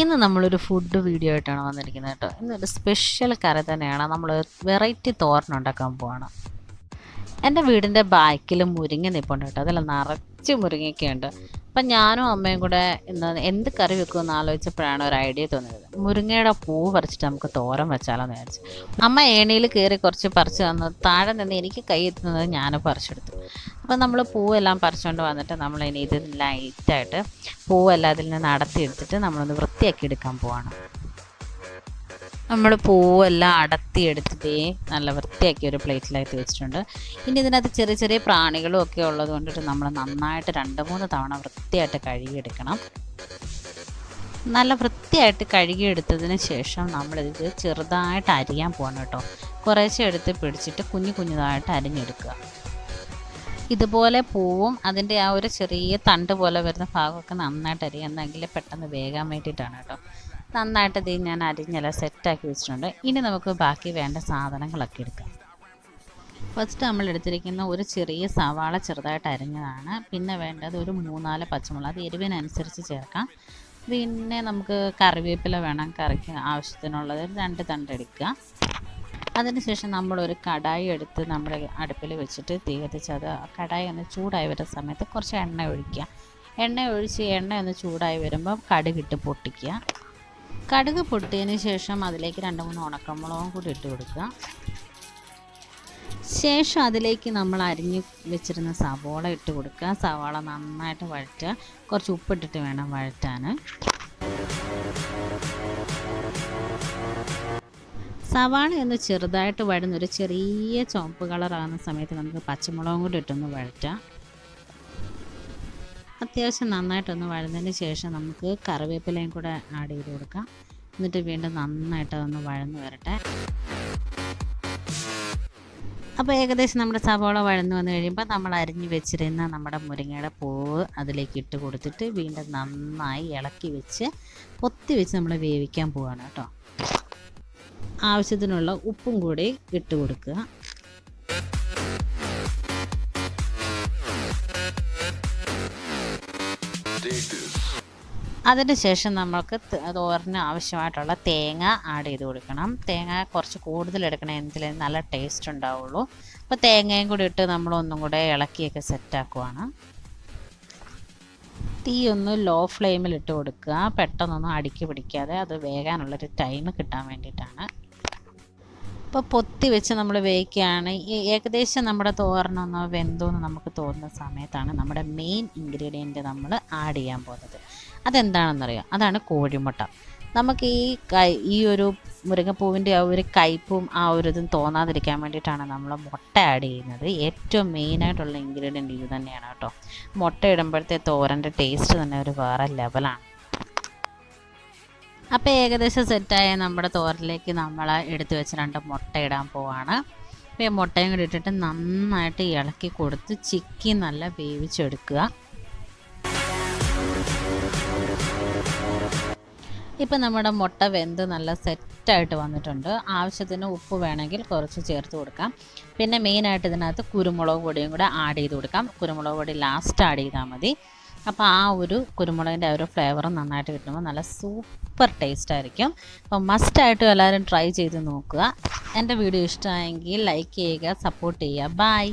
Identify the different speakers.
Speaker 1: ഇന്ന് നമ്മളൊരു food video ആയിട്ടാണ് വന്നിരിക്കുന്നത് കേട്ടോ. ഇന്നൊരു സ്പെഷ്യൽ കറി തന്നെയാണ്. നമ്മൾ വെറൈറ്റി തോരൻ ഉണ്ടാക്കാൻ പോവാണ്. എന്റെ വീടിന്റെ ബാക്കിൽ മുരിങ്ങ നിൽപ്പുണ്ട് കേട്ടോ. അതിൽ നിറച്ച് മുരിങ്ങയൊക്കെയുണ്ട് അപ്പം ഞാനും അമ്മയും കൂടെ ഇന്ന് എന്ത് കറി വെക്കുമെന്ന് ആലോചിച്ചപ്പോഴാണ് ഒരു ഐഡിയ തോന്നിയത്. മുരിങ്ങയുടെ പൂ പറിച്ചിട്ട് നമുക്ക് തോരൻ വെച്ചാലോ എന്ന് വിചാരിച്ചു. അമ്മ ഏണിയിൽ കയറി കുറച്ച് പറിച്ച് തന്നു താഴെ നിന്ന് എനിക്ക് കൈ എത്തുന്നത് ഞാൻ പറിച്ചെടുത്തു. അപ്പം നമ്മൾ പൂവെല്ലാം പറിച്ചുകൊണ്ട് വന്നിട്ട് നമ്മൾ ഇനി ഇത് ലൈറ്റായിട്ട് പൂവെല്ലാം അതിൽ നിന്ന് അടത്തിയെടുത്തിട്ട് നമ്മളൊന്ന് വൃത്തിയാക്കി എടുക്കാൻ പോവാണ്. നമ്മൾ പൂവെല്ലാം അടത്തിയെടുത്തിട്ട് നല്ല വൃത്തിയാക്കി ഒരു പ്ലേറ്റിലായിട്ട് വെച്ചിട്ടുണ്ട്. ഇനി ഇതിനകത്ത് ചെറിയ ചെറിയ പ്രാണികളും ഒക്കെ ഉള്ളത് കൊണ്ടിട്ട് നമ്മൾ നന്നായിട്ട് രണ്ട് മൂന്ന് തവണ വൃത്തിയായിട്ട് കഴുകിയെടുക്കണം. നല്ല വൃത്തിയായിട്ട് കഴുകിയെടുത്തതിന് ശേഷം നമ്മളിത് ചെറുതായിട്ട് അരിയാൻ പോകണം കേട്ടോ. കുറേശ്ശെ എടുത്ത് പിടിച്ചിട്ട് കുഞ്ഞു കുഞ്ഞുതായിട്ട് അരിഞ്ഞെടുക്കുക. ഇതുപോലെ പൂവും അതിന്റെ ആ ഒരു ചെറിയ തണ്ട് പോലെ വരുന്ന ഭാഗമൊക്കെ നന്നായിട്ട് അരിയാന്നെങ്കിൽ പെട്ടെന്ന് വേകാൻ വേണ്ടിയിട്ടാണ് കേട്ടോ. നന്നായിട്ട് ഇത് ഞാൻ അരിഞ്ഞെല്ലാം സെറ്റാക്കി വെച്ചിട്ടുണ്ട്. ഇനി നമുക്ക് ബാക്കി വേണ്ട സാധനങ്ങളൊക്കെ എടുക്കാം. ഫസ്റ്റ് നമ്മൾ എടുത്തിരിക്കുന്ന ഒരു ചെറിയ സവാള ചെറുതായിട്ട് അരിഞ്ഞതാണ്. പിന്നെ വേണ്ടത് ഒരു മൂന്നാൽ പച്ചമുളക് അത് എരിവിനനുസരിച്ച് ചേർക്കാം. പിന്നെ നമുക്ക് കറിവേപ്പില വേണം കറിക്ക് ആവശ്യത്തിനുള്ളത് രണ്ട് തണ്ട് എടുക്കുക. അതിനുശേഷം നമ്മളൊരു കടായി എടുത്ത് നമ്മുടെ അടുപ്പിൽ വെച്ചിട്ട് തീ കത്തിച്ച് അത് കടായി ഒന്ന് ചൂടായി വരുന്ന സമയത്ത് കുറച്ച് എണ്ണ ഒഴിക്കുക. എണ്ണ ഒഴിച്ച് എണ്ണ ഒന്ന് ചൂടായി വരുമ്പോൾ കടുകിട്ട് പൊട്ടിക്കുക. കടുക് പൊട്ടിയതിന് ശേഷം അതിലേക്ക് രണ്ട് മൂന്ന് ഉണക്കമുളകും കൂടി ഇട്ട് കൊടുക്കുക. ശേഷം അതിലേക്ക് നമ്മൾ അരിഞ്ഞ് വെച്ചിരുന്ന സവാള ഇട്ട് കൊടുക്കുക. സവാള നന്നായിട്ട് വഴറ്റുക. കുറച്ച് ഉപ്പിട്ടിട്ട് വേണം വഴറ്റാൻ. സവാള ഒന്ന് ചെറുതായിട്ട് വഴുന്ന ഒരു ചെറിയ ചുവപ്പ് കളറാകുന്ന സമയത്ത് നമുക്ക് പച്ചമുളകും കൂടി ഇട്ടൊന്ന് വഴറ്റാം. അത്യാവശ്യം നന്നായിട്ടൊന്ന് വഴന്നതിന് ശേഷം നമുക്ക് കറിവേപ്പിലയും കൂടെ ആഡ് ചെയ്ത് കൊടുക്കാം. എന്നിട്ട് വീണ്ടും നന്നായിട്ട് ഒന്ന് വഴന്ന് വരട്ടെ. അപ്പോൾ ഏകദേശം നമ്മുടെ സവോള വഴന്ന് വന്നു കഴിയുമ്പോൾ നമ്മൾ അരിഞ്ഞു വെച്ചിരുന്ന നമ്മുടെ മുരിങ്ങയുടെ പൂവ് അതിലേക്ക് ഇട്ട് കൊടുത്തിട്ട് വീണ്ടും നന്നായി ഇളക്കി വെച്ച് പൊത്തി വെച്ച് നമ്മൾ വേവിക്കാൻ പോവാണ് കേട്ടോ. ആവശ്യത്തിനുള്ള ഉപ്പും കൂടി ഇട്ട് കൊടുക്കുക. അതിന് നമ്മൾക്ക് തോരന് ആവശ്യമായിട്ടുള്ള തേങ്ങ ആഡ് ചെയ്ത് കൊടുക്കണം. തേങ്ങ കുറച്ച് കൂടുതൽ എടുക്കണം എന്തിൽ നല്ല ടേസ്റ്റ് ഉണ്ടാവുള്ളൂ. അപ്പോൾ തേങ്ങയും കൂടി ഇട്ട് നമ്മൾ ഒന്നും കൂടെ ഇളക്കിയൊക്കെ സെറ്റാക്കുവാണ് തീ ഒന്ന് ലോ ഫ്ലെയിമിൽ ഇട്ട് കൊടുക്കുക. പെട്ടെന്നൊന്നും അടുക്കി പിടിക്കാതെ അത് വേകാനുള്ളൊരു ടൈം കിട്ടാൻ വേണ്ടിയിട്ടാണ്. ഇപ്പോൾ പൊത്തി വെച്ച് നമ്മൾ വേവിക്കുകയാണ്. ഏകദേശം നമ്മുടെ തോരനൊന്ന് വെന്തോന്ന് നമുക്ക് തോന്നുന്ന സമയത്താണ് നമ്മുടെ മെയിൻ ഇൻഗ്രീഡിയന്റ് നമ്മൾ ആഡ് ചെയ്യാൻ പോകുന്നത്. അതെന്താണെന്നറിയാം? അതാണ് കോഴിമുട്ട. നമുക്ക് ഈ കൈ ഈ ഒരു മുരിങ്ങപ്പൂവിന്റെ ആ ഒരു കയ്പും ആ ഒരു ഇതും തോന്നാതിരിക്കാൻ വേണ്ടിയിട്ടാണ് നമ്മൾ മുട്ട ആഡ് ചെയ്യുന്നത്. ഏറ്റവും മെയിനായിട്ടുള്ള ഇൻഗ്രീഡിയന്റ് ഇത് തന്നെയാണ് കേട്ടോ. മുട്ട ഇടുമ്പോഴത്തെ തോരന്റെ ടേസ്റ്റ് തന്നെ ഒരു വേറെ ലെവലാണ് അപ്പോൾ ഏകദേശം സെറ്റായ നമ്മുടെ തോരലേക്ക് നമ്മൾ എടുത്തു വെച്ച് രണ്ട് മുട്ട ഇടാൻ പോവാണ്. അപ്പോൾ ഈ മുട്ടയും കൂടി ഇട്ടിട്ട് നന്നായിട്ട് ഇളക്കി കൊടുത്ത് ചിക്കി നല്ല വേവിച്ചെടുക്കുക. ഇപ്പം നമ്മുടെ മുട്ട വെന്ത് നല്ല സെറ്റായിട്ട് വന്നിട്ടുണ്ട്. ആവശ്യത്തിന് ഉപ്പ് വേണമെങ്കിൽ കുറച്ച് ചേർത്ത് കൊടുക്കാം. പിന്നെ മെയിനായിട്ട് ഇതിനകത്ത് കുരുമുളക് പൊടിയും കൂടെ ആഡ് ചെയ്ത് കൊടുക്കാം. കുരുമുളക് പൊടി ലാസ്റ്റ് ആഡ് ചെയ്താൽ മതി. അപ്പോൾ ആ ഒരു കുരുമുളകിന്റെ ആ ഒരു ഫ്ലേവർ നന്നായിട്ട് കിട്ടുമ്പോൾ നല്ല സൂപ്പർ ടേസ്റ്റ് ആയിരിക്കും. അപ്പോൾ മസ്റ്റായിട്ടും എല്ലാവരും ട്രൈ ചെയ്ത് നോക്കുക. എന്റെ വീഡിയോ ഇഷ്ടമായെങ്കിൽ ലൈക്ക് ചെയ്യുക സപ്പോർട്ട് ചെയ്യുക. ബൈ